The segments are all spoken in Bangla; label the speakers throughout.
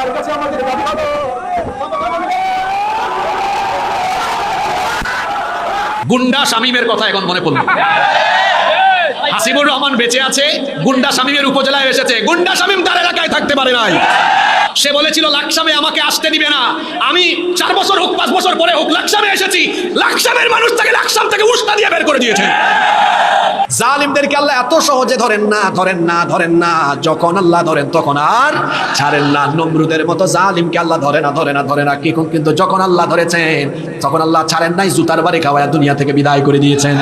Speaker 1: আল্লাহর কাছে আমাদের
Speaker 2: গুন্ডা শামীমের কথা এখন মনে পড়ল। হাসিবুর রহমান বেঁচে আছে, গুন্ডা শামীমের উপজেলায় এসেছে। গুন্ডা শামীম তার এলাকায় থাকতে পারে নাই। সে বলেছিল, লাকসামে আমাকে আসতে দিবে না। আমি চার বছর হোক, পাঁচ বছর পরে হোক, লাকসামে এসেছি। লাকসামের মানুষ তাকে লাকসাম থেকে উস্তা দিয়ে বের করে দিয়েছে।
Speaker 3: জালিমদেরকে আল্লাহ এত সহজে ধরেন না ধরেন না ধরেন না। যখন আল্লাহ ধরেন, তখন আর ছাড়েন না। নমরুদের মতো জালিমকে আল্লাহ ধরে না ধরে না ধরে না। কি কিন্তু যখন আল্লাহ ধরেছেন, তখন আল্লাহ ছাড়েন নাই, জুতার বাড়ি খাওয়ায় দুনিয়া থেকে বিদায় করে দিয়েছেন।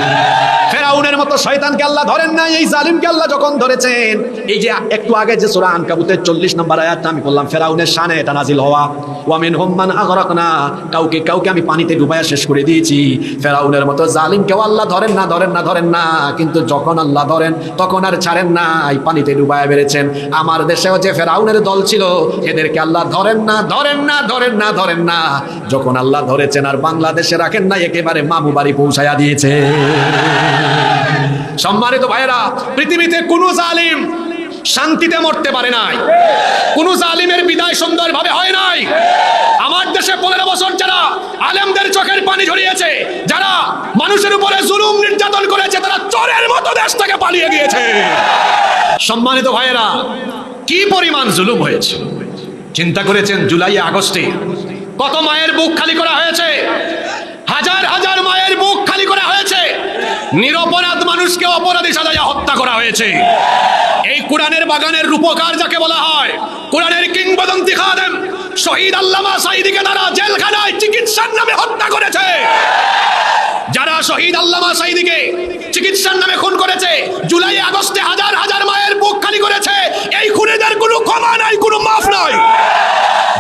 Speaker 3: ফেরাউনের মতো শয়তানকে আল্লাহ ধরেন নাই, এই জালিমকে আল্লাহ যখন ধরেছেন। এই যে একটু আগে যে সূরা আনকাবুতের 40 নম্বর আয়াতটা আমি বললাম ফেরাউনের শানে এটা নাজিল হওয়া ওয়ামিন হুম্মান আগরাকনা, কাউকে কাউকে আমি পানিতে ডুবাইয়া শেষ করে দিয়েছি। ফেরাউনের মতো জালিমকেও আল্লাহ ধরেন না ধরেন না ধরেন না, কিন্তু যখন আল্লাহ ধরেন, তখন আর ছাড়েন না, এই পানিতে ডুবাইয়া বেড়েছেন। আমার দেশেও যে ফেরাউনের দল ছিল, এদেরকে আল্লাহ ধরেন না ধরেন না ধরেন না ধরেন না। যখন আল্লাহ ধরেছেন আর বাংলাদেশে রাখেন না একেবারে মামু বাড়ি পৌঁছায়া দিয়েছে।
Speaker 2: সম্মানিত ভাইয়েরা, পৃথিবীতে কোনো জালিম শান্তিতে মরতে পারে নাই। কোনো জালিমের বিদায় সুন্দরভাবে হয় নাই। আমার দেশে পনেরো বছর যারা আলেমদের চোখের পানি ঝরিয়েছে, যারা মানুষের উপরে জুলুম নির্যাতন করেছে, তারা চোরের মতো দেশ থেকে পালিয়ে গিয়েছে। সম্মানিত ভাইয়েরা, কি পরিমাণ জুলুম হয়েছে? চিন্তা করেছেন জুলাই, আগস্টে কত মায়ের বুক খালি করা হয়েছে? হাজার হাজার মায়ের বুক খালি করা হয়েছে? নিরপরাধ মানুষকে অপরাধী সাজায় হত্যা করা হয়েছে। এই কোরআনের বাগানের রূপকার যাকে বলা হয়, কোরআনের কিংবদন্তি খাদেম, শহীদ আল্লামা সাইদিকে তারা জেলখানায় চিকিৎসার নামে হত্যা করেছে। যারা শহীদ আল্লামা সাইদিকে চিকিৎসার নামে খুন করেছে, জুলাই আগস্টে হাজার হাজার মায়ের বুক খালি করেছে এই খুনিদের কোনো ক্ষমা নাই কোনো মাফ নাই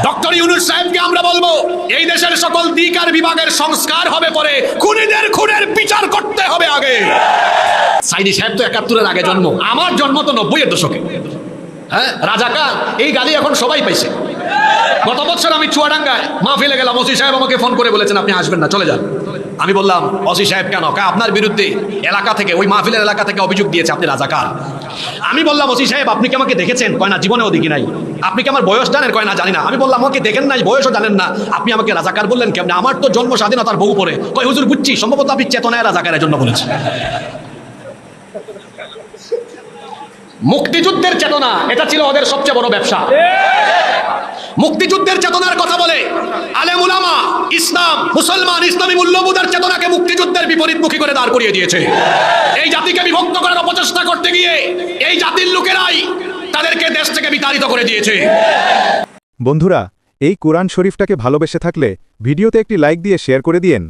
Speaker 2: ডক্টর ইউনুস সাহেবকে আমরা বলব, এই দেশের সকল দিক আর বিভাগের সংস্কার হবে পরে। খুনিদের খুনের বিচার করতে হবে আগে। সাইদি সাহেব তো একাত্তরের আগে জন্ম। আমার জন্ম তো নব্বই এর দশকে। হ্যাঁ রাজাকার, এই গালি এখন সবাই পাইছে। গত বছর আমি চুয়াডাঙ্গায় মাহফিলে গেলাম, ওসি সাহেব আমাকে ফোন করে বলেছেন, আপনি আসবেন না, চলে যান। আমি বললাম, ওসি সাহেব কেন? কা, আপনার বিরুদ্ধে এলাকা থেকে, ওই মাহফিলের এলাকা থেকে অভিযোগ দিয়েছে, আপনি রাজাকার। আমি বললাম, ওসি সাহেব, আপনি কি আমাকে দেখেছেন? কয়, না, জীবনেও দেখি নাই। আপনি কি আমার বয়স জানেন? কয়, না, জানি না। আমি বললাম, আমাকে দেখেন নাই, বয়সও জানেন না। আপনি আমাকে রাজাকার বললেন কেমন? আমার তো জন্ম স্বাধীনতার বহু পরে। কয়, হুজুর, বুঝছি, সম্ভবত আপনি চেতনায় রাজাকারের জন্য বলেছেন। মুক্তিযুদ্ধের চেতনা, এটা ছিল ওদের সবচেয়ে বড় ব্যবসা। মুক্তিযুদ্ধের চেতনার কথা বলে। আলেম উলামা, ইসলাম, মুসলমান, ইসলামী মূল্যবোধের চেতনাকে মুক্তিযুদ্ধের বিপরীতমুখী করে দাঁড় করিয়ে দিয়েছে। এই জাতিকে বিভক্ত করার অপচেষ্টা করতে গিয়ে এই জাতির লোকেরাই তাদেরকে দেশ থেকে বিতাড়িত করে দিয়েছে।
Speaker 4: বন্ধুরা, এই কোরআন শরীফটাকে ভালোবেসে থাকলে ভিডিওতে একটি লাইক দিয়ে শেয়ার করে দিয়েন।